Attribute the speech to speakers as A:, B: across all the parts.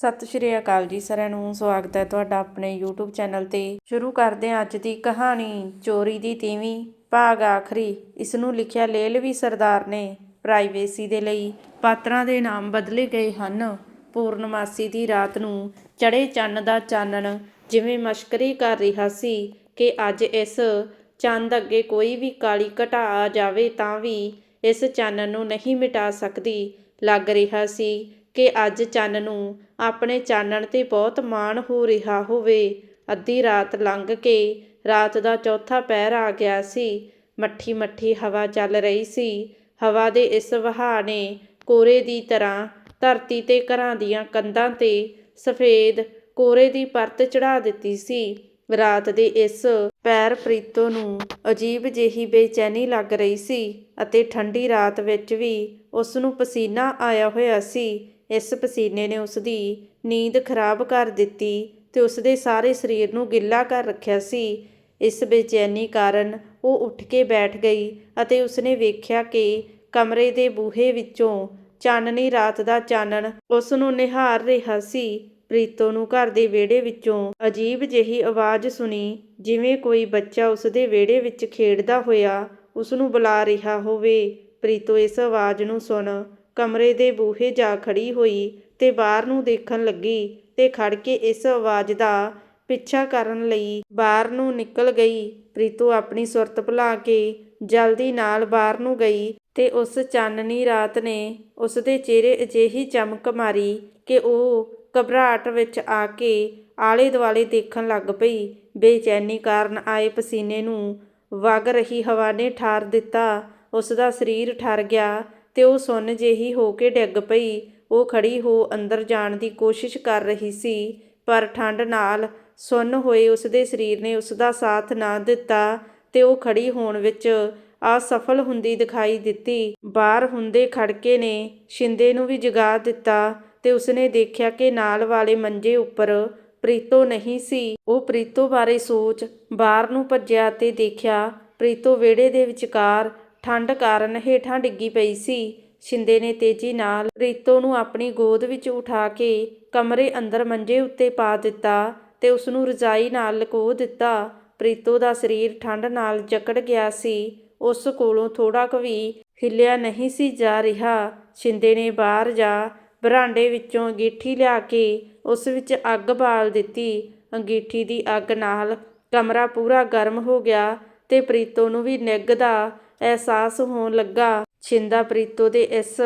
A: ਸਤਿ ਸ਼੍ਰੀ ਅਕਾਲ ਜੀ ਸਾਰਿਆਂ ਨੂੰ, ਸਵਾਗਤ ਹੈ ਤੁਹਾਡਾ ਆਪਣੇ YouTube ਚੈਨਲ ਤੇ। ਸ਼ੁਰੂ ਕਰਦੇ ਹਾਂ ਅੱਜ ਦੀ ਕਹਾਣੀ, ਚੋਰੀ ਦੀ ਤੀਵੀਂ, ਭਾਗ ਆਖਰੀ। ਇਸ ਨੂੰ ਲਿਖਿਆ ਲੇਲਵੀ ਸਰਦਾਰ ਨੇ। ਪ੍ਰਾਈਵੇਸੀ ਦੇ ਲਈ ਪਾਤਰਾਂ ਦੇ ਨਾਮ ਬਦਲੇ ਗਏ ਹਨ। ਪੂਰਨਮਾਸੀ ਦੀ ਰਾਤ ਨੂੰ ਚੜੇ ਚੰਨ ਦਾ ਚਾਨਣ ਜਿਵੇਂ ਮਸ਼ਕਰੀ ਕਰ ਰਿਹਾ ਸੀ ਕਿ ਅੱਜ ਇਸ ਚੰਦ ਅੱਗੇ ਕੋਈ ਵੀ ਕਾਲੀ ਘਟਾ ਆ ਜਾਵੇ ਤਾਂ ਵੀ ਇਸ ਚਾਨਣ ਨੂੰ ਨਹੀਂ ਮਿਟਾ ਸਕਦੀ। ਲੱਗ ਰਿਹਾ ਸੀ ਕਿ ਅੱਜ ਚੰਨ ਨੂੰ ਆਪਣੇ ਚਾਨਣ ਤੇ ਬਹੁਤ ਮਾਣ ਹੋ ਰਿਹਾ ਹੋਵੇ। ਅੱਧੀ ਰਾਤ ਲੰਘ ਕੇ ਰਾਤ ਦਾ ਚੌਥਾ ਪਹਿਰ ਆ ਗਿਆ ਸੀ। ਮੱਠੀ ਮੱਠੀ ਹਵਾ ਚੱਲ ਰਹੀ ਸੀ। ਹਵਾ ਦੇ ਇਸ ਵਹਾਅ ਨੇ ਕੋਰੇ ਦੀ ਤਰ੍ਹਾਂ ਧਰਤੀ ਤੇ ਘਰਾਂ ਦੀਆਂ ਕੰਧਾਂ ਤੇ ਸਫੇਦ ਕੋਰੇ ਦੀ ਪਰਤ ਚੜਾ ਦਿੱਤੀ ਸੀ। ਰਾਤ ਦੇ ਇਸ ਪੈਰ ਪ੍ਰੀਤੋ ਨੂੰ ਅਜੀਬ ਜਿਹੀ ਬੇਚੈਨੀ ਲੱਗ ਰਹੀ ਸੀ ਅਤੇ ਠੰਡੀ ਰਾਤ ਵਿੱਚ ਵੀ ਉਸ ਨੂੰ ਪਸੀਨਾ ਆਇਆ ਹੋਇਆ ਸੀ। ਇਸ ਪਸੀਨੇ ਨੇ ਉਸ ਦੀ ਨੀਂਦ ਖਰਾਬ ਕਰ ਦਿੱਤੀ ਤੇ ਉਸ ਦੇ ਸਾਰੇ ਸਰੀਰ ਨੂੰ ਗਿੱਲਾ ਕਰ ਰੱਖਿਆ ਸੀ। ਇਸ ਬੇਚੈਨੀ ਕਾਰਨ ਉਹ ਉੱਠ ਕੇ ਬੈਠ ਗਈ ਅਤੇ ਉਸਨੇ ਵੇਖਿਆ ਕਿ ਕਮਰੇ ਦੇ ਬੂਹੇ ਵਿੱਚੋਂ ਚਾਨਣੀ ਰਾਤ ਦਾ ਚਾਨਣ ਉਸ ਨੂੰ ਨਿਹਾਰ ਰਿਹਾ ਸੀ। ਪ੍ਰੀਤੋ ਨੂੰ ਘਰ ਦੇ ਵਿਹੜੇ ਵਿੱਚੋਂ ਅਜੀਬ ਜਿਹੀ ਆਵਾਜ਼ ਸੁਣੀ, ਜਿਵੇਂ ਕੋਈ ਬੱਚਾ ਉਸ ਦੇ ਵਿਹੜੇ ਵਿੱਚ ਖੇਡਦਾ ਹੋਇਆ ਉਸ ਨੂੰ ਬੁਲਾ ਰਿਹਾ ਹੋਵੇ। ਪ੍ਰੀਤੋ ਇਸ ਆਵਾਜ਼ ਨੂੰ ਸੁਣ ਕਮਰੇ ਦੇ ਬੂਹੇ ਜਾ ਖੜੀ ਹੋਈ ਤੇ ਬਾਹਰ ਨੂੰ ਦੇਖਣ ਲੱਗੀ ਤੇ ਖੜ ਕੇ ਇਸ ਆਵਾਜ਼ ਦਾ ਪਿੱਛਾ ਕਰਨ ਲਈ ਬਾਹਰ ਨੂੰ ਨਿਕਲ ਗਈ। ਪ੍ਰੀਤੂ ਆਪਣੀ ਸੁਰਤ ਭੁਲਾ ਕੇ ਜਲਦੀ ਨਾਲ ਬਾਹਰ ਨੂੰ ਗਈ ਤੇ ਉਸ ਚਾਨਣੀ ਰਾਤ ਨੇ ਉਸ ਦੇ ਚਿਹਰੇ ਅਜਿਹੀ ਚਮਕ ਮਾਰੀ ਕਿ ਉਹ ਘਬਰਾਹਟ ਵਿੱਚ ਆ ਕੇ ਆਲੇ ਦੁਆਲੇ ਦੇਖਣ ਲੱਗ ਪਈ। ਬੇਚੈਨੀ ਕਾਰਨ ਆਏ ਪਸੀਨੇ ਨੂੰ ਵਗ ਰਹੀ ਹਵਾ ਨੇ ਠਾਰ ਦਿੱਤਾ। ਉਸ ਦਾ ਸਰੀਰ ਠਰ ਗਿਆ ਤੇ ਉਹ ਸੁੰਨ ਜਿਹੀ ਹੋ ਕੇ ਡਿੱਗ ਪਈ। ਉਹ ਖੜੀ ਹੋ ਅੰਦਰ ਜਾਣ ਦੀ ਕੋਸ਼ਿਸ਼ ਕਰ ਰਹੀ ਸੀ, ਪਰ ਠੰਡ ਨਾਲ ਸੁੰਨ ਹੋਏ ਉਸ ਦੇ ਸਰੀਰ ਨੇ ਉਸ ਦਾ ਸਾਥ ਨਾ ਦਿੱਤਾ ਤੇ ਉਹ ਖੜੀ ਹੋਣ ਵਿੱਚ ਅਸਫਲ ਹੁੰਦੀ ਦਿਖਾਈ ਦਿੱਤੀ। ਬਾਹਰ ਹੁੰਦੇ ਖੜਕੇ ਨੇ ਸ਼ਿੰਦੇ ਨੂੰ ਵੀ ਜਗਾ ਦਿੱਤਾ ਤੇ ਉਸਨੇ ਦੇਖਿਆ ਕਿ ਨਾਲ ਵਾਲੇ ਮੰਜੇ ਉੱਪਰ ਪ੍ਰੀਤੋ ਨਹੀਂ ਸੀ। ਉਹ ਪ੍ਰੀਤੋ ਬਾਰੇ ਸੋਚ ਬਾਹਰ ਨੂੰ ਭੱਜਿਆ ਤੇ ਦੇਖਿਆ ਪ੍ਰੀਤੋ ਵਿਹੜੇ ਦੇ ਵਿਚਕਾਰ ਠੰਡ ਕਾਰਨ ਹੇਠਾਂ ਡਿੱਗੀ ਪਈ ਸੀ। ਸ਼ਿੰਦੇ ਨੇ ਤੇਜ਼ੀ ਨਾਲ ਪ੍ਰੀਤੋ ਨੂੰ ਆਪਣੀ ਗੋਦ ਵਿੱਚ ਉਠਾ ਕੇ ਕਮਰੇ ਅੰਦਰ ਮੰਜੇ ਉੱਤੇ ਪਾ ਦਿੱਤਾ ਤੇ ਉਸ ਨੂੰ ਰਜਾਈ ਨਾਲ ਲਕੋ ਦਿੱਤਾ। ਪ੍ਰੀਤੋ ਦਾ ਸਰੀਰ ਠੰਡ ਨਾਲ ਜਕੜ ਗਿਆ ਸੀ। ਉਸ ਕੋਲੋਂ ਥੋੜਾ ਕੁ ਵੀ ਹਿੱਲਿਆ ਨਹੀਂ ਸੀ ਜਾ ਰਿਹਾ। ਸ਼ਿੰਦੇ ਨੇ ਬਾਹਰ ਜਾ ਬਰਾਂਡੇ ਵਿੱਚੋਂ ਅੰਗੀਠੀ ਲਿਆ ਕੇ ਉਸ ਵਿੱਚ ਅੱਗ ਬਾਲ ਦਿੱਤੀ। ਅੰਗੀਠੀ ਦੀ ਅੱਗ ਨਾਲ ਕਮਰਾ ਪੂਰਾ ਗਰਮ ਹੋ ਗਿਆ ਤੇ ਪ੍ਰੀਤੋ ਨੂੰ ਵੀ ਨਿੱਘ ਦਾ ਅਹਿਸਾਸ ਹੋਣ ਲੱਗਾ। ਛਿੰਦਾ ਪ੍ਰੀਤੋ ਦੇ ਇਸ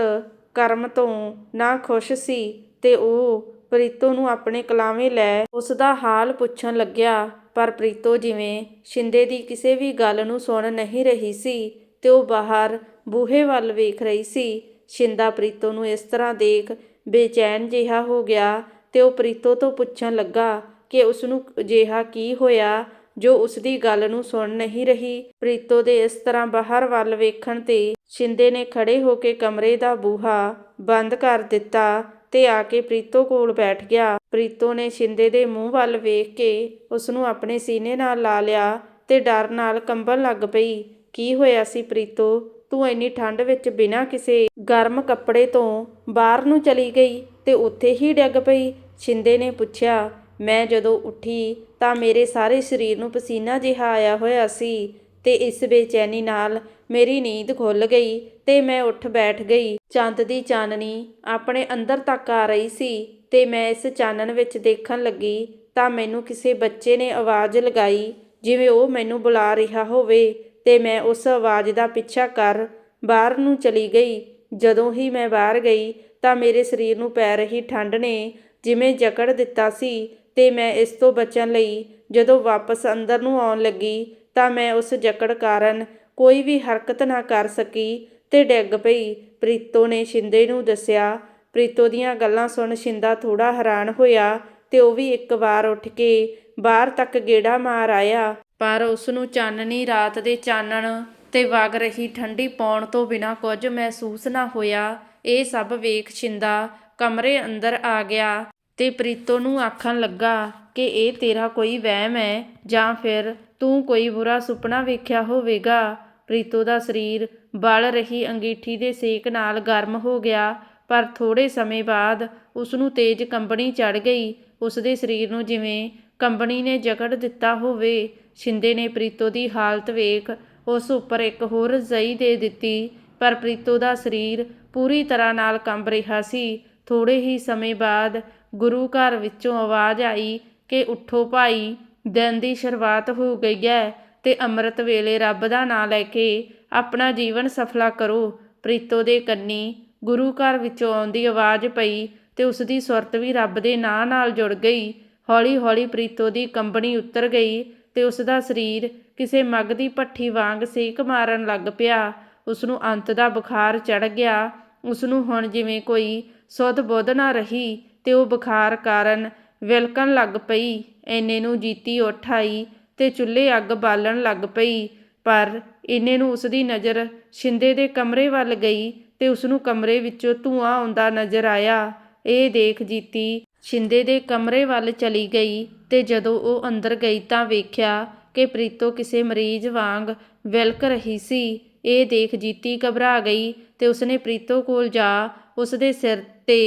A: ਕਰਮ ਤੋਂ ਨਾ ਖੁਸ਼ ਸੀ ਤੇ ਉਹ ਪ੍ਰੀਤੋ ਨੂੰ ਆਪਣੇ ਕਲਾਵੇਂ ਲੈ ਉਸਦਾ ਹਾਲ ਪੁੱਛਣ ਲੱਗਿਆ। ਪਰ ਪ੍ਰੀਤੋ ਜਿਵੇਂ ਛਿੰਦੇ ਦੀ ਕਿਸੇ ਵੀ ਗੱਲ ਨੂੰ ਸੁਣ ਨਹੀਂ ਰਹੀ ਸੀ ਤੇ ਉਹ ਬਾਹਰ ਬੂਹੇ ਵੱਲ ਵੇਖ ਰਹੀ ਸੀ। ਛਿੰਦਾ ਪ੍ਰੀਤੋ ਨੂੰ ਇਸ ਤਰ੍ਹਾਂ ਦੇਖ ਬੇਚੈਨ ਜਿਹਾ ਹੋ ਗਿਆ ਤੇ ਉਹ ਪ੍ਰੀਤੋ ਤੋਂ ਪੁੱਛਣ ਲੱਗਾ ਕਿ ਉਸਨੂੰ ਅਜਿਹਾ ਕੀ ਹੋਇਆ? ਜੋ ਉਸ ਦੀ ਗੱਲ ਨੂੰ ਸੁਣ ਨਹੀਂ ਰਹੀ, ਪ੍ਰੀਤੋ ਦੇ ਇਸ ਤਰ੍ਹਾਂ ਬਾਹਰ ਵੱਲ ਵੇਖਣ ਤੇ ਸ਼ਿੰਦੇ ਨੇ ਖੜੇ ਹੋ ਕੇ ਕਮਰੇ ਦਾ ਬੂਹਾ ਬੰਦ ਕਰ ਦਿੱਤਾ ਤੇ ਆ ਕੇ ਪ੍ਰੀਤੋ ਕੋਲ ਬੈਠ ਗਿਆ। ਪ੍ਰੀਤੋ ਨੇ ਸ਼ਿੰਦੇ ਦੇ ਮੂੰਹ ਵੱਲ ਵੇਖ ਕੇ ਉਸ ਨੂੰ ਆਪਣੇ ਸੀਨੇ ਨਾਲ ਲਾ ਲਿਆ ਤੇ ਡਰ ਨਾਲ ਕੰਬਣ ਲੱਗ ਪਈ। ਕੀ ਹੋਇਆ ਸੀ ਪ੍ਰੀਤੋ? ਤੂੰ ਇੰਨੀ ਠੰਡ ਵਿੱਚ ਬਿਨਾਂ ਕਿਸੇ ਗਰਮ ਕੱਪੜੇ ਤੋਂ ਬਾਹਰ ਨੂੰ ਚਲੀ ਗਈ ਤੇ ਉੱਥੇ ਹੀ ਡਿੱਗ ਪਈ? ਛਿੰਦੇ ਨੇ ਪੁੱਛਿਆ। ਮੈਂ ਜਦੋਂ ਉੱਠੀ ਤਾਂ ਮੇਰੇ ਸਾਰੇ ਸਰੀਰ ਨੂੰ ਪਸੀਨਾ ਜਿਹਾ ਆਇਆ ਹੋਇਆ ਸੀ ਤੇ ਇਸ ਬੇਚੈਨੀ ਨਾਲ ਮੇਰੀ ਨੀਂਦ ਖੁੱਲ ਗਈ ਤੇ ਮੈਂ ਉੱਠ ਬੈਠ ਗਈ। ਚੰਦ ਦੀ ਚਾਨਣੀ ਆਪਣੇ ਅੰਦਰ ਤੱਕ ਆ ਰਹੀ ਸੀ ਤੇ ਮੈਂ ਇਸ ਚਾਨਣ ਵਿੱਚ ਦੇਖਣ ਲੱਗੀ ਤਾਂ ਮੈਨੂੰ ਕਿਸੇ ਬੱਚੇ ਨੇ ਆਵਾਜ਼ ਲਗਾਈ, ਜਿਵੇਂ ਉਹ ਮੈਨੂੰ ਬੁਲਾ ਰਿਹਾ ਹੋਵੇ ਤੇ ਮੈਂ ਉਸ ਆਵਾਜ਼ ਦਾ ਪਿੱਛਾ ਕਰ ਬਾਹਰ ਨੂੰ ਚਲੀ ਗਈ। ਜਦੋਂ ਹੀ ਮੈਂ ਬਾਹਰ ਗਈ ਤਾਂ ਮੇਰੇ ਸਰੀਰ ਨੂੰ ਪੈ ਰਹੀ ਠੰਡ ਨੇ ਜਿਵੇਂ ਜਕੜ ਦਿੱਤਾ ਸੀ ਅਤੇ ਮੈਂ ਇਸ ਤੋਂ ਬਚਣ ਲਈ ਜਦੋਂ ਵਾਪਸ ਅੰਦਰ ਨੂੰ ਆਉਣ ਲੱਗੀ ਤਾਂ ਮੈਂ ਉਸ ਜਕੜ ਕਾਰਨ ਕੋਈ ਵੀ ਹਰਕਤ ਨਾ ਕਰ ਸਕੀ ਅਤੇ ਡਿੱਗ ਪਈ। ਪ੍ਰੀਤੋ ਨੇ ਸ਼ਿੰਦੇ ਨੂੰ ਦੱਸਿਆ, ਪ੍ਰੀਤੋ ਦੀਆਂ ਗੱਲਾਂ ਸੁਣ ਸ਼ਿੰਦਾ ਥੋੜ੍ਹਾ ਹੈਰਾਨ ਹੋਇਆ ਅਤੇ ਉਹ ਵੀ ਇੱਕ ਵਾਰ ਉੱਠ ਕੇ ਬਾਹਰ ਤੱਕ ਗੇੜਾ ਮਾਰ ਆਇਆ। ਪਰ ਉਸ ਨੂੰ ਚਾਨਣੀ ਰਾਤ ਦੇ ਚਾਨਣ ਤੇ ਵਗ ਰਹੀ ਠੰਡੀ ਪੌਣ ਤੋਂ ਬਿਨਾਂ ਕੁਝ ਮਹਿਸੂਸ ਨਾ ਹੋਇਆ। ਇਹ ਸਭ ਵੇਖ ਸ਼ਿੰਦਾ ਕਮਰੇ ਅੰਦਰ ਆ ਗਿਆ। ਤੇ ਪ੍ਰੀਤੋ ਨੂੰ ਆਖਣ ਲੱਗਾ ਕਿ ਇਹ ਤੇਰਾ ਕੋਈ ਵਹਿਮ ਹੈ ਜਾਂ ਫਿਰ ਤੂੰ ਕੋਈ ਬੁਰਾ ਸੁਪਨਾ ਵੇਖਿਆ ਹੋਵੇਗਾ। ਪ੍ਰੀਤੋ ਦਾ ਸਰੀਰ ਬਲ ਰਹੀ ਅੰਗੀਠੀ ਦੇ ਸੇਕ ਨਾਲ ਗਰਮ ਹੋ ਗਿਆ, ਪਰ ਥੋੜੇ ਸਮੇਂ ਬਾਅਦ ਉਸ ਨੂੰ ਤੇਜ਼ ਕੰਬਣੀ ਚੜ ਗਈ। ਉਸ ਦੇ ਸਰੀਰ ਨੂੰ ਜਿਵੇਂ ਕੰਬਣੀ ਨੇ ਜਕੜ ਦਿੱਤਾ ਹੋਵੇ, ਸ਼ਿੰਦੇ ਨੇ ਪ੍ਰੀਤੋ ਦੀ ਹਾਲਤ ਵੇਖ ਉਸ ਉੱਪਰ ਇੱਕ ਹੋਰ ਰਜ਼ਾਈ ਦੇ ਦਿੱਤੀ, ਪਰ ਪ੍ਰੀਤੋ ਦਾ ਸਰੀਰ ਪੂਰੀ ਤਰ੍ਹਾਂ ਨਾਲ ਕੰਬ ਰਿਹਾ ਸੀ। ਥੋੜੇ ਹੀ ਸਮੇਂ ਬਾਅਦ ਗੁਰੂ ਘਰ ਵਿੱਚੋਂ ਆਵਾਜ਼ ਆਈ ਕਿ ਉੱਠੋ ਭਾਈ, ਦਿਨ ਦੀ ਸ਼ੁਰੂਆਤ ਹੋ ਗਈ ਹੈ ਤੇ ਅੰਮ੍ਰਿਤ ਵੇਲੇ ਰੱਬ ਦਾ ਨਾਮ ਲੈ ਕੇ ਆਪਣਾ ਜੀਵਨ ਸਫਲਾ ਕਰੋ। ਪ੍ਰੀਤੋ ਦੇ ਕੰਨੀ ਗੁਰੂ ਘਰ ਵਿੱਚੋਂ ਆਉਂਦੀ ਆਵਾਜ਼ ਪਈ ਤੇ ਉਸ ਦੀ ਸੁਰਤ ਵੀ ਰੱਬ ਦੇ ਨਾਂ ਨਾਲ ਜੁੜ ਗਈ। ਹੌਲੀ-ਹੌਲੀ ਪ੍ਰੀਤੋ ਦੀ ਕੰਬਣੀ ਉਤਰ ਗਈ ਤੇ ਉਸ ਦਾ ਸਰੀਰ ਕਿਸੇ ਮੱਗ ਦੀ ਭੱਠੀ ਵਾਂਗ ਸੇਕ ਮਾਰਨ ਲੱਗ ਪਿਆ। ਉਸ ਨੂੰ ਅੰਤ ਦਾ ਬੁਖਾਰ ਚੜ ਗਿਆ। ਉਸ ਨੂੰ ਹੁਣ ਜਿਵੇਂ ਕੋਈ ਸੁਧ ਬੁੱਧ ਨਾ ਰਹੀ ਤੇ ਉਹ ਬੁਖਾਰ ਕਾਰਨ ਵਿਲਕਣ ਲੱਗ ਪਈ। ਐਨੇ ਨੂੰ ਜੀਤੀ ਉੱਠ ਆਈ ਤੇ ਚੁੱਲ੍ਹੇ ਅੱਗ ਬਾਲਣ ਲੱਗ ਪਈ, ਪਰ ਇੰਨੇ ਨੂੰ ਉਸ ਦੀ ਨਜ਼ਰ ਸ਼ਿੰਦੇ ਦੇ ਕਮਰੇ ਵੱਲ ਗਈ ਤੇ ਉਸ ਨੂੰ ਕਮਰੇ ਵਿੱਚੋਂ ਧੂਆਂ ਆਉਂਦਾ ਨਜ਼ਰ ਆਇਆ। ਇਹ ਦੇਖ ਜੀਤੀ ਸ਼ਿੰਦੇ ਦੇ ਕਮਰੇ ਵੱਲ ਚਲੀ ਗਈ ਤੇ ਜਦੋਂ ਉਹ ਅੰਦਰ ਗਈ ਤਾਂ ਵੇਖਿਆ ਕਿ ਪ੍ਰੀਤੋ ਕਿਸੇ ਮਰੀਜ਼ ਵਾਂਗ ਵਿਲਕ ਰਹੀ ਸੀ। ਇਹ ਦੇਖ ਜੀਤੀ ਘਬਰਾ ਗਈ ਤੇ ਉਸਨੇ ਪ੍ਰੀਤੋ ਕੋਲ ਜਾ ਉਸਦੇ ਸਿਰ ਤੇ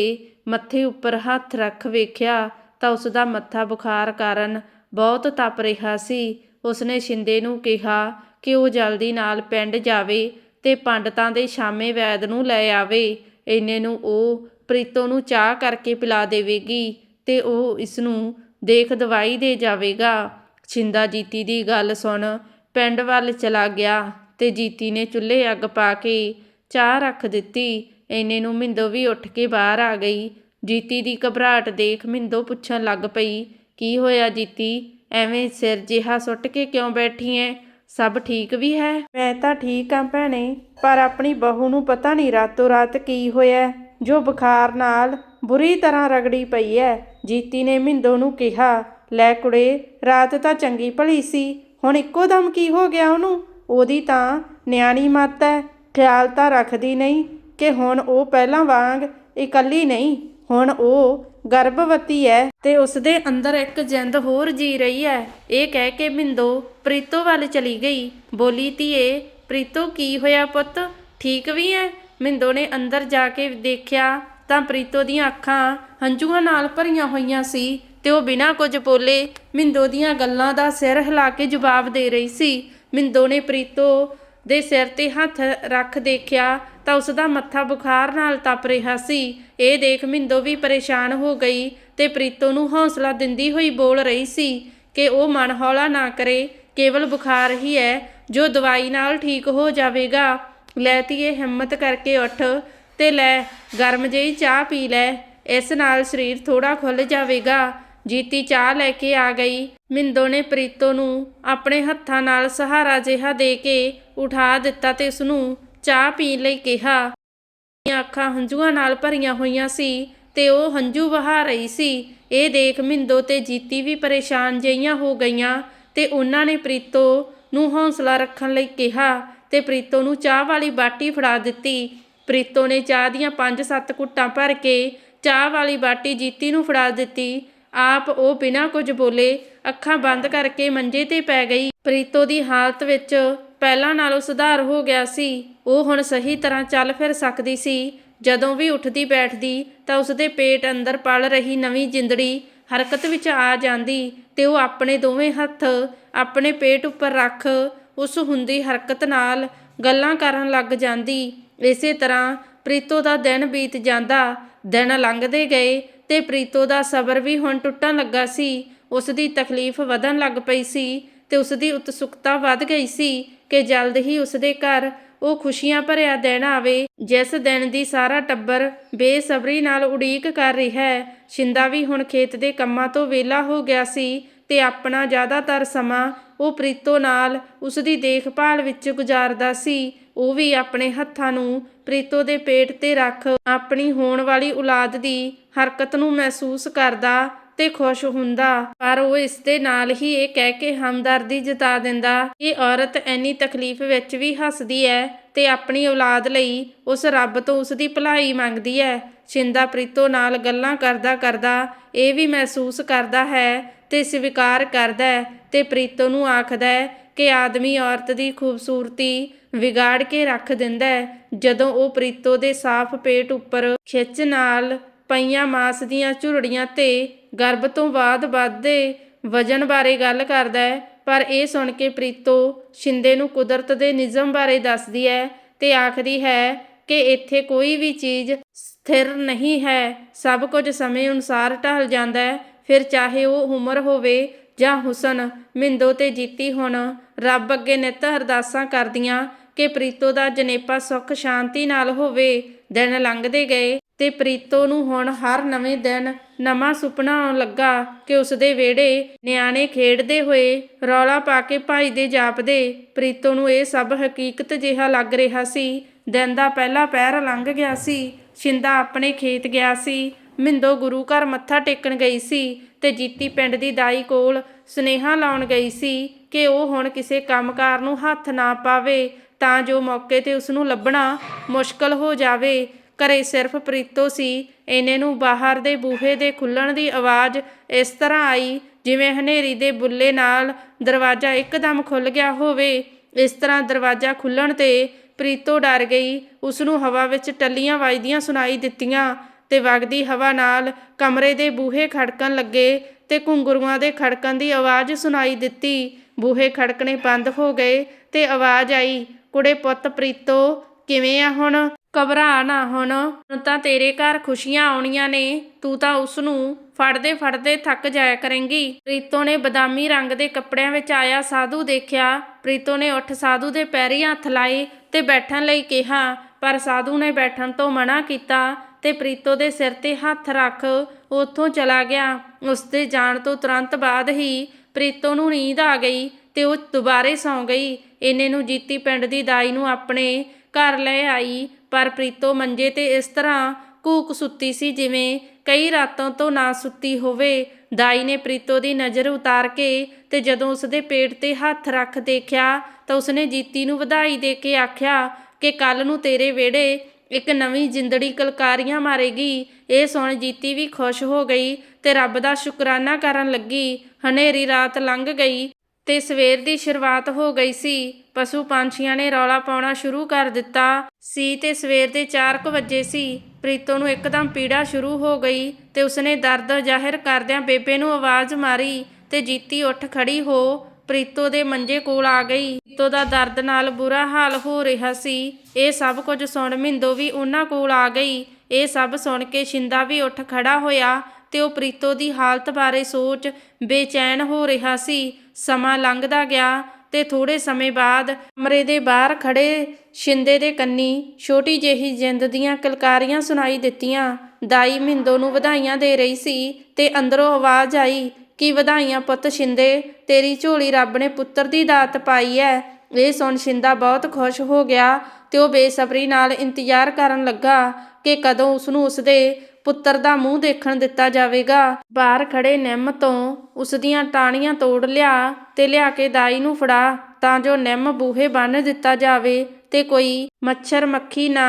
A: ਮੱਥੇ ਉੱਪਰ ਹੱਥ ਰੱਖ ਵੇਖਿਆ ਤਾਂ ਉਸ ਦਾ ਮੱਥਾ ਬੁਖਾਰ ਕਾਰਨ ਬਹੁਤ ਤਪ ਰਿਹਾ ਸੀ। ਉਸਨੇ ਸ਼ਿੰਦੇ ਨੂੰ ਕਿਹਾ ਕਿ ਉਹ ਜਲਦੀ ਨਾਲ ਪਿੰਡ ਜਾਵੇ ਤੇ ਪੰਡਤਾਂ ਦੇ ਸ਼ਾਮੇ ਵੈਦ ਨੂੰ ਲੈ ਆਵੇ। ਇੰਨੇ ਨੂੰ ਉਹ ਪ੍ਰੀਤੋ ਨੂੰ ਚਾਹ ਕਰਕੇ ਪਿਲਾ ਦੇਵੇਗੀ ਤੇ ਉਹ ਇਸ ਨੂੰ ਦੇਖ ਦਵਾਈ ਦੇ ਜਾਵੇਗਾ। ਛਿੰਦਾ ਜੀਤੀ ਦੀ ਗੱਲ ਸੁਣ ਪਿੰਡ ਵੱਲ ਚਲਾ ਗਿਆ ਤੇ ਜੀਤੀ ਨੇ ਚੁੱਲ੍ਹੇ ਅੱਗ ਪਾ ਕੇ ਚਾਹ ਰੱਖ ਦਿੱਤੀ। ਇੰਨੇ ਨੂੰ ਮਿੰਦੋ ਵੀ ਉੱਠ ਕੇ ਬਾਹਰ ਆ ਗਈ। ਜੀਤੀ ਦੀ ਘਬਰਾਹਟ ਦੇਖ ਮਿੰਦੋ ਪੁੱਛਣ ਲੱਗ ਪਈ, ਕੀ ਹੋਇਆ ਜੀਤੀ? ਐਵੇਂ ਸਿਰ ਜਿਹਾ ਸੁੱਟ ਕੇ ਕਿਉਂ ਬੈਠੀ ਐ? ਸਭ ਠੀਕ ਵੀ ਹੈ? ਮੈਂ ਤਾਂ ਠੀਕ ਆ ਭੈਣੇ, ਪਰ ਆਪਣੀ ਬਹੂ ਨੂੰ ਪਤਾ ਨਹੀਂ ਰਾਤੋਂ ਰਾਤ ਕੀ ਹੋਇਆ। ਜੋ ਬੁਖਾਰ ਨਾਲ ਬੁਰੀ ਤਰ੍ਹਾਂ ਰਗੜੀ ਪਈ ਐ, ਜੀਤੀ ਨੇ ਮਿੰਦੋ ਨੂੰ ਕਿਹਾ। ਲੈ ਕੁੜੇ, ਰਾਤ ਤਾਂ ਚੰਗੀ ਭਲੀ ਸੀ, ਹੁਣ ਇੱਕੋ ਦਮ ਕੀ ਹੋ ਗਿਆ ਉਹਨੂੰ? ਉਹਦੀ ਤਾਂ ਨਿਆਣੀ ਮੱਤ ਐ, ਖਿਆਲ ਤਾਂ ਰੱਖਦੀ ਨਹੀਂ। ਕਿ ਹੁਣ ਉਹ ਪਹਿਲਾਂ ਵਾਂਗ ਇਕੱਲੀ ਨਹੀਂ, ਹੁਣ ਉਹ ਗਰਭਵਤੀ ਹੈ ਤੇ ਉਸਦੇ ਅੰਦਰ ਇੱਕ ਜਿੰਦ ਹੋਰ ਜੀ ਰਹੀ ਹੈ ਇਹ ਕਹਿ ਕੇ ਮਿੰਦੋ ਪ੍ਰੀਤੋ ਵੱਲ ਚਲੀ ਗਈ। ਬੋਲੀ, ਧੀਏ, ਪ੍ਰੀਤੋ, ਕੀ ਹੋਇਆ ਪੁੱਤ? ਠੀਕ ਵੀ ਹੈ ਮਿੰਦੋ ਨੇ ਅੰਦਰ ਜਾ ਕੇ ਦੇਖਿਆ ਤਾਂ ਪ੍ਰੀਤੋ ਦੀਆਂ ਅੱਖਾਂ ਹੰਝੂਆਂ ਨਾਲ ਭਰੀਆਂ ਹੋਈਆਂ ਸੀ ਤੇ ਉਹ ਬਿਨਾਂ ਕੁਝ ਬੋਲੇ ਮਿੰਦੋ ਦੀਆਂ ਗੱਲਾਂ ਦਾ ਸਿਰ ਹਿਲਾ ਕੇ ਜਵਾਬ ਦੇ ਰਹੀ ਸੀ। ਮਿੰਦੋ ਨੇ ਪ੍ਰੀਤੋ ਦੇ ਸਿਰ ਤੇ ਹੱਥ ਰੱਖ ਦੇਖਿਆ ਤਾਂ ਉਸ ਦਾ ਮੱਥਾ ਬੁਖਾਰ ਨਾਲ ਤਪ ਰਿਹਾ ਸੀ। ਇਹ ਦੇਖ ਮਿੰਦੋ ਵੀ ਪਰੇਸ਼ਾਨ ਹੋ ਗਈ ਤੇ ਪ੍ਰੀਤੋ ਨੂੰ ਹੌਸਲਾ ਦਿੰਦੀ ਹੋਈ ਬੋਲ ਰਹੀ ਸੀ ਕਿ ਉਹ ਮਨ ਹੌਲਾ ਨਾ ਕਰੇ, ਕੇਵਲ ਬੁਖਾਰ ਹੀ ਹੈ, ਜੋ ਦਵਾਈ ਨਾਲ ਠੀਕ ਹੋ ਜਾਵੇਗਾ। ਲੈ ਤੀਏ ਹਿੰਮਤ ਕਰਕੇ ਉੱਠ ਤੇ ਲੈ, ਗਰਮ ਜਿਹੀ ਚਾਹ ਪੀ ਲੈ, ਇਸ ਨਾਲ ਸਰੀਰ ਥੋੜਾ ਖੁੱਲ ਜਾਵੇਗਾ। ਜੀਤੀ ਚਾਹ ਲੈ ਕੇ ਆ ਗਈ। ਮਿੰਦੋ ਨੇ ਪ੍ਰੀਤੋ ਨੂੰ ਆਪਣੇ ਹੱਥਾਂ ਨਾਲ ਸਹਾਰਾ ਜਿਹਾ ਦੇ ਕੇ ਉਠਾ ਦਿੱਤਾ ਤੇ ਉਸ ਨੂੰ ਚਾਹ ਪੀਣ ਲਈ ਕਿਹਾ। ਦੀਆਂ ਅੱਖਾਂ ਹੰਝੂਆਂ ਨਾਲ ਭਰੀਆਂ ਹੋਈਆਂ ਸੀ ਤੇ ਉਹ ਹੰਝੂ ਵਹਾ ਰਹੀ ਸੀ। ਇਹ ਦੇਖ ਮਿੰਦੋ ਤੇ ਜੀਤੀ ਵੀ ਪਰੇਸ਼ਾਨ ਜਿਹੀਆਂ ਹੋ ਗਈਆਂ ਤੇ ਉਹਨਾਂ ਨੇ ਪ੍ਰੀਤੋ ਨੂੰ ਹੌਸਲਾ ਰੱਖਣ ਲਈ ਕਿਹਾ ਤੇ ਪ੍ਰੀਤੋ ਨੂੰ ਚਾਹ ਵਾਲੀ ਬਾਟੀ ਫੜਾ ਦਿੱਤੀ। ਪ੍ਰੀਤੋ ਨੇ ਚਾਹ ਦੀਆਂ 5-7 ਕੁੱਟਾਂ ਭਰ ਕੇ ਚਾਹ ਵਾਲੀ ਬਾਟੀ ਜੀਤੀ ਨੂੰ ਫੜਾ ਦਿੱਤੀ ਆਪ ਉਹ ਬਿਨਾਂ ਕੁਝ ਬੋਲੇ ਅੱਖਾਂ ਬੰਦ ਕਰਕੇ ਮੰਜੇ ਤੇ ਪੈ ਗਈ। ਪ੍ਰੀਤੋ ਦੀ ਹਾਲਤ ਵਿੱਚ ਪਹਿਲਾਂ ਨਾਲੋਂ ਸੁਧਾਰ ਹੋ ਗਿਆ ਸੀ। ਉਹ ਹੁਣ ਸਹੀ ਤਰ੍ਹਾਂ ਚੱਲ ਫਿਰ ਸਕਦੀ ਸੀ। ਜਦੋਂ ਵੀ ਉੱਠਦੀ ਬੈਠਦੀ ਤਾਂ ਉਸਦੇ ਪੇਟ ਅੰਦਰ ਪਲ ਰਹੀ ਨਵੀਂ ਜਿੰਦੜੀ ਹਰਕਤ ਵਿੱਚ ਆ ਜਾਂਦੀ ਤੇ ਉਹ ਆਪਣੇ ਦੋਵੇਂ ਹੱਥ ਆਪਣੇ ਪੇਟ ਉੱਪਰ ਰੱਖ ਉਸ ਹੁੰਦੀ ਹਰਕਤ ਨਾਲ ਗੱਲਾਂ ਕਰਨ ਲੱਗ ਜਾਂਦੀ। ਇਸੇ ਤਰ੍ਹਾਂ ਪ੍ਰੀਤੋ ਦਾ ਦਿਨ ਬੀਤ ਜਾਂਦਾ। ਦਿਨ ਲੰਘਦੇ ਗਏ ਤੇ ਪ੍ਰੀਤੋ ਦਾ ਸਬਰ ਵੀ ਹੁਣ ਟੁੱਟਣ ਲੱਗਾ ਸੀ। ਉਸ ਦੀ ਤਕਲੀਫ ਵਧਣ ਲੱਗ ਪਈ ਸੀ ਤੇ ਉਸ ਦੀ ਉਤਸੁਕਤਾ ਵੱਧ ਗਈ ਸੀ ਕਿ ਜਲਦ ਹੀ ਉਸ ਦੇ ਘਰ ਉਹ ਖੁਸ਼ੀਆਂ ਭਰਿਆ ਦਿਨ ਆਵੇ। ਜਿਸ ਦਿਨ ਦੀ ਸਾਰਾ ਟੱਬਰ ਬੇਸਬਰੀ ਨਾਲ ਉਡੀਕ ਕਰ ਰਿਹਾ ਹੈ, ਸ਼ਿੰਦਾ ਵੀ ਹੁਣ ਖੇਤ ਦੇ ਕੰਮਾਂ ਤੋਂ ਵਿਹਲਾ ਹੋ ਗਿਆ ਸੀ ਤੇ ਆਪਣਾ ਜ਼ਿਆਦਾਤਰ ਸਮਾਂ ਉਹ ਪ੍ਰੀਤੋ ਨਾਲ ਉਸ ਦੀ ਦੇਖਭਾਲ ਵਿੱਚ ਗੁਜ਼ਾਰਦਾ ਸੀ। ਉਹ ਵੀ ਆਪਣੇ ਹੱਥਾਂ ਨੂੰ ਪ੍ਰੀਤੋ ਦੇ ਪੇਟ ਤੇ ਰੱਖ ਆਪਣੀ ਹੋਣ ਵਾਲੀ ਔਲਾਦ ਦੀ ਹਰਕਤ ਨੂੰ ਮਹਿਸੂਸ ਕਰਦਾ ਤੇ ਖੁਸ਼ ਹੁੰਦਾ। ਪਰ ਉਹ ਇਸ ਦੇ ਨਾਲ ਹੀ ਇਹ ਕਹਿ ਕੇ ਹਮਦਰਦੀ ਜਤਾ ਦਿੰਦਾ ਕਿ ਔਰਤ ਐਨੀ ਤਕਲੀਫ ਵਿੱਚ ਵੀ ਹੱਸਦੀ ਹੈ ਤੇ ਆਪਣੀ ਔਲਾਦ ਲਈ ਉਸ ਰੱਬ ਤੋਂ ਉਸ ਦੀ ਭਲਾਈ ਮੰਗਦੀ ਹੈ ਸ਼ਿੰਦਾ ਪ੍ਰੀਤੋ ਨਾਲ ਗੱਲਾਂ ਕਰਦਾ ਕਰਦਾ ਇਹ ਵੀ ਮਹਿਸੂਸ ਕਰਦਾ ਹੈ ਤੇ ਸਵੀਕਾਰ ਕਰਦਾ ਹੈ ਤੇ ਪ੍ਰੀਤੋ ਨੂੰ ਆਖਦਾ ਹੈ ਕਿ ਆਦਮੀ ਔਰਤ ਦੀ ਖੂਬਸੂਰਤੀ ਵਿਗਾੜ ਕੇ ਰੱਖ ਦਿੰਦਾ ਹੈ। ਜਦੋਂ ਉਹ ਪ੍ਰੀਤੋ ਦੇ ਸਾਫ਼ ਪੇਟ ਉੱਪਰ ਖਿੱਚ ਨਾਲ ਪਈਆਂ ਮਾਸ ਦੀਆਂ ਝੁਰੜੀਆਂ ਤੇ ਗਰਭ ਤੋਂ ਬਾਅਦ ਵੱਧਦੇ ਵਜਨ ਬਾਰੇ ਗੱਲ ਕਰਦਾ ਹੈ, ਪਰ ਇਹ ਸੁਣ ਕੇ ਪ੍ਰੀਤੋ ਸ਼ਿੰਦੇ ਨੂੰ ਕੁਦਰਤ ਦੇ ਨਿਯਮ ਬਾਰੇ ਦੱਸਦੀ ਹੈ ਤੇ ਆਖਦੀ ਹੈ ਕਿ ਇੱਥੇ ਕੋਈ ਵੀ ਚੀਜ਼ ਸਥਿਰ ਨਹੀਂ ਹੈ। ਸਭ ਕੁਝ ਸਮੇਂ ਅਨੁਸਾਰ ਢਲ ਜਾਂਦਾ ਹੈ। ਫਿਰ ਚਾਹੇ ਉਹ ਉਮਰ ਹੋਵੇ ਜਾਂ ਹੁਸਨ, ਮਿੰਦੋ ਤੇ ਜੀਤੀ ਹੁਣ, ਰੱਬ ਅੱਗੇ ਨਿਤ ਅਰਦਾਸਾਂ ਕਰਦੀਆਂ ਕਿ ਪ੍ਰੀਤੋ ਦਾ ਜਨੇਪਾ ਸੁੱਖ ਸ਼ਾਂਤੀ ਨਾਲ ਹੋਵੇ, ਦਿਨ ਲੰਘਦੇ ਗਏ ਤੇ ਪ੍ਰੀਤੋ ਨੂੰ ਹੁਣ ਹਰ ਨਵੇਂ ਦਿਨ ਨਵਾਂ ਸੁਪਨਾ ਆਉਣ ਲੱਗਾ ਕਿ ਉਸਦੇ ਵਿਹੜੇ ਨਿਆਣੇ ਖੇਡਦੇ ਹੋਏ ਰੌਲਾ ਪਾ ਕੇ ਭਾਈ ਦੇ ਜਾਪਦੇ। ਪ੍ਰੀਤੋ ਨੂੰ ਇਹ ਸਭ ਹਕੀਕਤ ਜਿਹਾ ਲੱਗ ਰਿਹਾ ਸੀ। ਦਿਨ ਦਾ ਪਹਿਲਾ ਪਹਿਰ ਲੰਘ ਗਿਆ ਸੀ, ਸ਼ਿੰਦਾ ਆਪਣੇ ਖੇਤ ਗਿਆ ਸੀ। ਮਿੰਦੋ ਗੁਰੂ ਘਰ ਮੱਥਾ ਟੇਕਣ ਗਈ ਸੀ ਤੇ ਜੀਤੀ ਪਿੰਡ ਦੀ ਦਾਈ ਕੋਲ ਸੁਨੇਹਾ ਲਾਉਣ ਗਈ ਸੀ ਕਿ ਉਹ ਹੁਣ ਕਿਸੇ ਕੰਮਕਾਰ ਨੂੰ ਹੱਥ ਨਾ ਪਾਵੇ ਤਾਂ ਜੋ ਮੌਕੇ ਤੇ ਉਸ ਨੂੰ ਲੱਭਣਾ ਮੁਸ਼ਕਲ ਹੋ ਜਾਵੇ। ਘਰੇ ਸਿਰਫ ਪ੍ਰੀਤੋ ਸੀ। ਇਹਨੇ ਨੂੰ ਬਾਹਰ ਦੇ ਬੂਹੇ ਦੇ ਖੁੱਲਣ ਦੀ ਆਵਾਜ਼ ਇਸ ਤਰ੍ਹਾਂ ਆਈ ਜਿਵੇਂ ਹਨੇਰੀ ਦੇ ਬੁੱਲੇ ਨਾਲ ਦਰਵਾਜ਼ਾ ਇੱਕਦਮ ਖੁੱਲ ਗਿਆ ਹੋਵੇ। ਇਸ ਤਰ੍ਹਾਂ ਦਰਵਾਜ਼ਾ ਖੁੱਲਣ ਤੇ ਪ੍ਰੀਤੋ ਡਰ ਗਈ। ਉਸ ਨੂੰ ਹਵਾ ਵਿੱਚ ਟੱਲੀਆਂ ਵੱਜਦੀਆਂ ਸੁਣਾਈ ਦਿੱਤੀਆਂ ਤੇ ਵਗਦੀ ਹਵਾ ਨਾਲ ਕਮਰੇ ਦੇ ਬੂਹੇ ਖੜਕਣ ਲੱਗੇ ਤੇ ਘੁੰਗਰੂਆਂ ਦੇ ਖੜਕਣ ਦੀ ਆਵਾਜ਼ ਸੁਣਾਈ ਦਿੱਤੀ। ਬੂਹੇ ਖੜਕਣੇ ਬੰਦ ਹੋ ਗਏ ਤੇ ਆਵਾਜ਼ ਆਈ ਕੁੜੇ ਪੁੱਤ ਪ੍ਰੀਤੋ, ਕਿਵੇਂ ਆ ਹੁਣ? ਘਬਰਾ ਨਾ ਹੁਣ। ਹੁਣ ਤਾਂ ਤੇਰੇ ਘਰ ਖੁਸ਼ੀਆਂ ਆਉਣੀਆਂ ਨੇ। ਤੂੰ ਤਾਂ ਉਸ ਨੂੰ ਫੜਦੇ ਫੜਦੇ ਥੱਕ ਜਾਇਆ ਕਰੇਂਗੀ। ਪ੍ਰੀਤੋ ਨੇ ਬਦਾਮੀ ਰੰਗ ਦੇ ਕੱਪੜਿਆਂ ਵਿੱਚ ਆਇਆ ਸਾਧੂ ਦੇਖਿਆ। ਪ੍ਰੀਤੋ ਨੇ ਉੱਠ ਸਾਧੂ ਦੇ ਪੈਰੀ ਹੱਥ ਲਾਏ ਤੇ ਬੈਠਣ ਲਈ ਕਿਹਾ, ਪਰ ਸਾਧੂ ਨੇ ਬੈਠਣ ਤੋਂ ਮਨਾ ਕੀਤਾ ਤੇ ਪ੍ਰੀਤੋ ਦੇ ਸਿਰ ਤੇ ਹੱਥ ਰੱਖ, ਉੱਥੋਂ ਚਲਾ ਗਿਆ। ਉਸ ਦੇ ਜਾਣ ਤੋਂ ਤੁਰੰਤ ਬਾਅਦ ਹੀ ਪ੍ਰੀਤੋ ਨੂੰ ਨੀਂਦ ਆ ਗਈ ਤੇ ਉਹ ਦੁਬਾਰੇ ਸੌਂ ਗਈ। ਇਹਨੇ ਨੂੰ ਜੀਤੀ ਪਿੰਡ ਦੀ ਦਾਈ ਨੂੰ ਆਪਣੇ ਘਰ ਲੈ ਆਈ, ਪਰ ਪ੍ਰੀਤੋ ਮੰਜੇ ਤੇ ਇਸ ਤਰ੍ਹਾਂ ਕੂਕ ਸੁੱਤੀ ਸੀ ਜਿਵੇਂ ਕਈ ਰਾਤਾਂ ਤੋਂ ਨਾ ਸੁੱਤੀ ਹੋਵੇ। ਦਾਈ ਨੇ ਪ੍ਰੀਤੋ ਦੀ ਨਜ਼ਰ ਉਤਾਰ ਕੇ ਤੇ ਜਦੋਂ ਉਸਦੇ ਪੇਟ ਤੇ ਹੱਥ ਰੱਖ ਦੇਖਿਆ ਤਾਂ ਉਸਨੇ ਜੀਤੀ ਨੂੰ ਵਧਾਈ ਦੇ ਕੇ ਆਖਿਆ ਕਿ ਕੱਲ ਨੂੰ ਤੇਰੇ ਵਿਹੜੇ ਇੱਕ ਨਵੀਂ ਜਿੰਦੜੀ ਕਲਕਾਰੀਆਂ ਮਾਰੇਗੀ। ਇਹ ਸੁਣ ਜੀਤੀ ਵੀ ਖੁਸ਼ ਹੋ ਗਈ ਤੇ ਰੱਬ ਦਾ ਸ਼ੁਕਰਾਨਾ ਕਰਨ ਲੱਗੀ। ਹਨੇਰੀ ਰਾਤ ਲੰਘ ਗਈ। ਤੇ ਸਵੇਰ ਦੀ ਸ਼ੁਰੂਆਤ ਹੋ ਗਈ ਸੀ। ਪਸ਼ੂ ਪੰਛੀਆਂ ਨੇ ਰੌਲਾ ਪਾਉਣਾ ਸ਼ੁਰੂ ਕਰ ਦਿੱਤਾ। ਸੀ ਤੇ ਸਵੇਰ ਦੇ 4:00 ਵਜੇ ਸੀ। ਪ੍ਰੀਤੋ ਨੂੰ ਇੱਕਦਮ ਪੀੜਾ ਸ਼ੁਰੂ ਹੋ ਗਈ ਤੇ ਉਸਨੇ ਦਰਦ ਜ਼ਾਹਿਰ ਕਰਦਿਆਂ ਬੇਬੇ ਨੂੰ ਆਵਾਜ਼ ਮਾਰੀ ਤੇ ਜੀਤੀ ਉੱਠ ਖੜੀ ਹੋ। ਪ੍ਰੀਤੋ ਦੇ ਮੰਜੇ ਕੋਲ ਆ ਗਈ। ਪ੍ਰੀਤੋ ਦਾ ਦਰਦ ਨਾਲ ਬੁਰਾ ਹਾਲ ਹੋ ਰਿਹਾ ਸੀ। ਇਹ ਸਭ ਕੁਝ ਸੁਣ ਮਿੰਦੋ ਵੀ ਉਹਨਾਂ ਕੋਲ ਆ ਗਈ। ਇਹ ਸਭ ਸੁਣ ਕੇ ਸ਼ਿੰਦਾ ਵੀ ਉੱਠ ਖੜਾ ਹੋਇਆ ਤੇ ਉਹ ਪ੍ਰੀਤੋ ਦੀ ਹਾਲਤ ਬਾਰੇ ਸੋਚ ਬੇਚੈਨ ਹੋ ਰਿਹਾ ਸੀ। ਸਮਾਂ ਲੰਘਦਾ ਗਿਆ ਤੇ ਥੋੜੇ ਸਮੇਂ ਬਾਅਦ ਕਮਰੇ ਦੇ ਬਾਹਰ ਖੜੇ ਸ਼ਿੰਦੇ ਦੇ ਕੰਨੀ ਛੋਟੀ ਜਿਹੀ ਜਿੰਦ ਦੀਆਂ ਕਲਕਾਰੀਆਂ ਸੁਣਾਈ ਦਿੱਤੀਆਂ। ਦਾਈ ਮਿੰਦੋ ਨੂੰ ਵਧਾਈਆਂ ਦੇ ਰਹੀ ਸੀ ਤੇ ਅੰਦਰੋਂ ਆਵਾਜ਼ ਆਈ ਕਿ ਵਧਾਈਆਂ ਪੁੱਤ ਸ਼ਿੰਦੇ, ਤੇਰੀ ਝੋਲੀ ਰੱਬ ਨੇ ਪੁੱਤਰ ਦੀ ਦਾਤ ਪਾਈ ਐ। ਇਹ ਸੁਣ ਸ਼ਿੰਦਾ ਬਹੁਤ ਖੁਸ਼ ਹੋ ਗਿਆ ਤੇ ਉਹ ਬੇਸਬਰੀ ਨਾਲ ਇੰਤਜ਼ਾਰ ਕਰਨ ਲੱਗਾ ਕਿ ਕਦੋਂ ਉਸ ਨੂੰ ਉਸਦੇ ਪੁੱਤਰ ਦਾ ਮੂੰਹ ਦੇਖਣ ਦਿੱਤਾ ਜਾਵੇਗਾ। ਬਾਹਰ ਖੜੇ ਨਿੰਮ ਤੋਂ ਉਸ ਦੀਆਂ ਟਾਹਣੀਆਂ ਤੋੜ ਲਿਆ ਤੇ ਲਿਆ ਕੇ ਦਾਈ ਨੂੰ ਫੜਾ। ਤਾਂ ਜੋ ਨਿੰਮ ਬੂਹੇ ਬੰਨ ਦਿੱਤਾ ਜਾਵੇ ਤੇ ਕੋਈ ਮੱਛਰ ਮੱਖੀ ਨਾ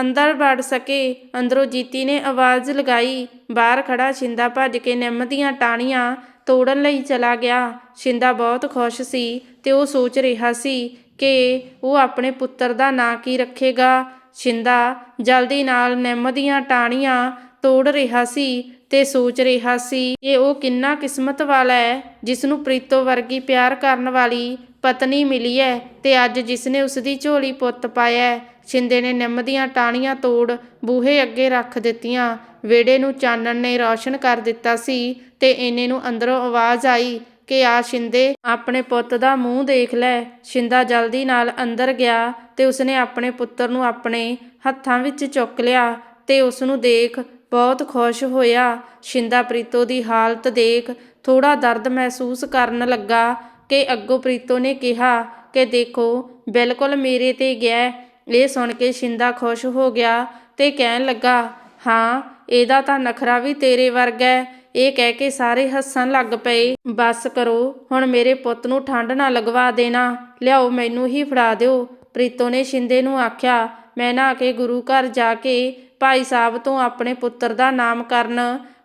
A: ਅੰਦਰ ਵੜ ਸਕੇ। ਅੰਦਰੋਂ ਜੀਤੀ ਨੇ ਆਵਾਜ਼ ਲਗਾਈ। ਬਾਹਰ ਖੜਾ ਸ਼ਿੰਦਾ ਭੱਜ ਕੇ ਨਿੰਮ ਦੀਆਂ ਟਾਹਣੀਆਂ ਤੋੜਨ ਲਈ ਚਲਾ ਗਿਆ। ਸ਼ਿੰਦਾ ਬਹੁਤ ਖੁਸ਼ ਸੀ ਤੇ ਉਹ ਸੋਚ ਰਿਹਾ ਸੀ ਕਿ ਉਹ ਆਪਣੇ ਪੁੱਤਰ ਦਾ ਨਾਂ ਕੀ ਰੱਖੇਗਾ। ਸ਼ਿੰਦਾ ਜਲਦੀ ਨਾਲ ਨਿੰਮ ਦੀਆਂ ਟਾਹਣੀਆਂ ਤੋੜ ਰਿਹਾ ਸੀ ਤੇ ਸੋਚ ਰਿਹਾ ਸੀ ਕਿ ਉਹ ਕਿੰਨਾ ਕਿਸਮਤ ਵਾਲਾ ਹੈ ਜਿਸ ਨੂੰ ਪ੍ਰੀਤੋ ਵਰਗੀ ਪਿਆਰ ਕਰਨ ਵਾਲੀ ਪਤਨੀ ਮਿਲੀ ਹੈ ਤੇ ਅੱਜ ਜਿਸ ਨੇ ਉਸ ਦੀ ਝੋਲੀ ਪੁੱਤ ਪਾਇਆ ਛਿੰਦੇ ਨੇ ਨਿੰਮ ਦੀਆਂ ਟਾਹਣੀਆਂ ਤੋੜ ਬੂਹੇ ਅੱਗੇ ਰੱਖ ਦਿੱਤੀਆਂ, ਵਿਹੜੇ ਨੂੰ ਚਾਨਣ ਨੇ ਰੌਸ਼ਨ ਕਰ ਦਿੱਤਾ ਸੀ ਤੇ ਇਹਨੇ ਨੂੰ ਅੰਦਰੋਂ ਆਵਾਜ਼ ਆਈ ਕਿ ਆ ਸ਼ਿੰਦੇ ਆਪਣੇ ਪੁੱਤ ਦਾ ਮੂੰਹ ਦੇਖ ਲੈ। ਸ਼ਿੰਦਾ ਜਲਦੀ ਨਾਲ ਅੰਦਰ ਗਿਆ ਤੇ ਉਸਨੇ ਆਪਣੇ ਪੁੱਤਰ ਨੂੰ ਆਪਣੇ ਹੱਥਾਂ ਵਿੱਚ ਚੁੱਕ ਲਿਆ ਤੇ ਉਸ ਨੂੰ ਦੇਖ ਬਹੁਤ ਖੁਸ਼ ਹੋਇਆ। ਸ਼ਿੰਦਾ ਪ੍ਰੀਤੋ ਦੀ ਹਾਲਤ ਦੇਖ ਥੋੜਾ ਦਰਦ ਮਹਿਸੂਸ ਕਰਨ ਲੱਗਾ ਕਿ ਅੱਗੋਂ ਪ੍ਰੀਤੋ ਨੇ ਕਿਹਾ ਕਿ ਦੇਖੋ, ਬਿਲਕੁਲ ਮੇਰੇ ਤੇ ਗਿਆ ਇਹ ਸੁਣ ਕੇ ਸ਼ਿੰਦਾ ਖੁਸ਼ ਹੋ ਗਿਆ ਤੇ ਕਹਿਣ ਲੱਗਾ, ਹਾਂ, ਇਹਦਾ ਤਾਂ ਨਖਰਾ ਵੀ ਤੇਰੇ ਵਰਗਾ ਹੈ। ਇਹ ਕਹਿ ਕੇ ਸਾਰੇ ਹੱਸਣ ਲੱਗ ਪਏ। ਬਸ ਕਰੋ, ਹੁਣ ਮੇਰੇ ਪੁੱਤ ਨੂੰ ਠੰਡ ਨਾ ਲਗਵਾ ਦੇਣਾ। ਲਿਆਓ, ਮੈਨੂੰ ਹੀ ਫੜਾ ਦਿਓ। ਪ੍ਰੀਤੋ ਨੇ ਸ਼ਿੰਦੇ ਨੂੰ ਆਖਿਆ, ਮੈਂ ਨਾ ਕੇ ਗੁਰੂ ਘਰ ਜਾ ਕੇ ਭਾਈ ਸਾਹਿਬ ਤੋਂ ਆਪਣੇ ਪੁੱਤਰ ਦਾ ਨਾਮਕਰਨ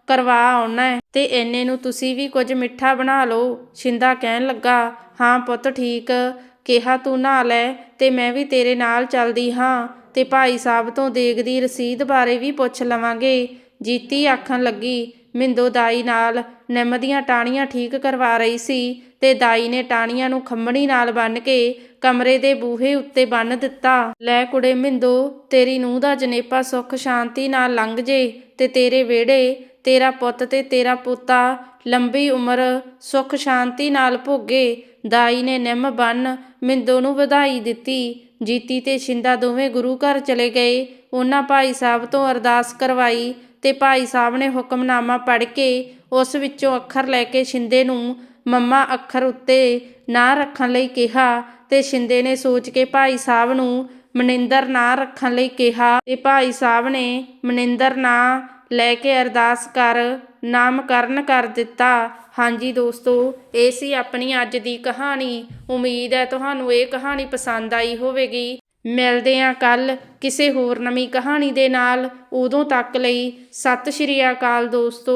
A: ਕਰਵਾ ਆਉਣਾ ਹੈ ਤੇ ਐਨੇ ਨੂੰ ਤੁਸੀਂ ਵੀ ਕੁਝ ਮਿੱਠਾ ਬਣਾ ਲਓ ਸ਼ਿੰਦਾ ਕਹਿਣ ਲੱਗਾ, ਹਾਂ ਪੁੱਤ ਠੀਕ, ਕਿਹਾ ਤੂੰ ਨਹਾ ਲੈ ਤੇ ਮੈਂ ਵੀ ਤੇਰੇ ਨਾਲ ਚੱਲਦੀ ਹਾਂ ਤੇ ਭਾਈ ਸਾਹਿਬ ਤੋਂ ਦੇਗ ਦੀ ਰਸੀਦ ਬਾਰੇ ਵੀ ਪੁੱਛ ਲਵਾਂਗੇ, ਜੀਤੀ ਆਖਣ ਲੱਗੀ। ਮਿੰਦੋ ਦਾਈ ਨਾਲ ਨਿੰਮ ਦੀਆਂ ਟਾਹਣੀਆਂ ਠੀਕ ਕਰਵਾ ਰਹੀ ਸੀ ਤੇ ਦਾਈ ਨੇ ਟਾਹਣੀਆਂ ਨੂੰ ਖੰਮਣੀ ਨਾਲ ਬੰਨ ਕੇ ਕਮਰੇ ਦੇ ਬੂਹੇ ਉੱਤੇ ਬੰਨ ਦਿੱਤਾ। ਲੈ ਕੁੜੇ ਮਿੰਦੋ, ਤੇਰੀ ਨੂੰਹ ਦਾ ਜਨੇਪਾ ਸੁੱਖ ਸ਼ਾਂਤੀ ਨਾਲ ਲੰਘ ਜੇ ਤੇ ਤੇਰੇ ਵਿਹੜੇ, ਤੇਰਾ ਪੁੱਤ ਤੇ ਤੇਰਾ ਪੋਤਾ ਲੰਬੀ ਉਮਰ ਸੁੱਖ ਸ਼ਾਂਤੀ ਨਾਲ ਭੋਗੇ। ਦਾਈ ਨੇ ਨਿੰਮ ਬੰਨ ਮਿੰਦੋ ਨੂੰ ਵਧਾਈ ਦਿੱਤੀ। ਜੀਤੀ ਤੇ ਸ਼ਿੰਦਾ ਦੋਵੇਂ ਗੁਰੂ ਘਰ ਚਲੇ ਗਏ। ਉਹਨਾਂ ਭਾਈ ਸਾਹਿਬ ਤੋਂ ਅਰਦਾਸ ਕਰਵਾਈ ਤੇ ਭਾਈ ਸਾਹਿਬ ਨੇ ਹੁਕਮਨਾਮਾ ਪੜ੍ਹ ਕੇ ਉਸ ਵਿੱਚੋਂ ਅੱਖਰ ਲੈ ਕੇ ਸ਼ਿੰਦੇ ਨੂੰ ਮੰਮਾ ਅੱਖਰ ਉੱਤੇ ਨਾਂ ਰੱਖਣ ਲਈ ਕਿਹਾ ਤੇ ਸ਼ਿੰਦੇ ਨੇ ਸੋਚ ਕੇ ਭਾਈ ਸਾਹਿਬ ਨੂੰ ਮਨਿੰਦਰ ਨਾਂ ਰੱਖਣ ਲਈ ਕਿਹਾ ਤੇ ਭਾਈ ਸਾਹਿਬ ਨੇ ਮਨਿੰਦਰ ਨਾਂ ਲੈ ਕੇ ਅਰਦਾਸ ਕਰ ਨਾਮਕਰਨ ਕਰ ਦਿੱਤਾ। ਹਾਂਜੀ ਦੋਸਤੋ, ਇਹ ਸੀ ਆਪਣੀ ਅੱਜ ਦੀ ਕਹਾਣੀ। ਉਮੀਦ ਹੈ ਤੁਹਾਨੂੰ ਇਹ ਕਹਾਣੀ ਪਸੰਦ ਆਈ ਹੋਵੇਗੀ। ਮਿਲਦੇ ਹਾਂ ਕੱਲ੍ਹ ਕਿਸੇ ਹੋਰ ਨਵੀਂ ਕਹਾਣੀ ਦੇ ਨਾਲ। ਉਦੋਂ ਤੱਕ ਲਈ ਸਤਿ ਸ਼੍ਰੀ ਅਕਾਲ ਦੋਸਤੋ।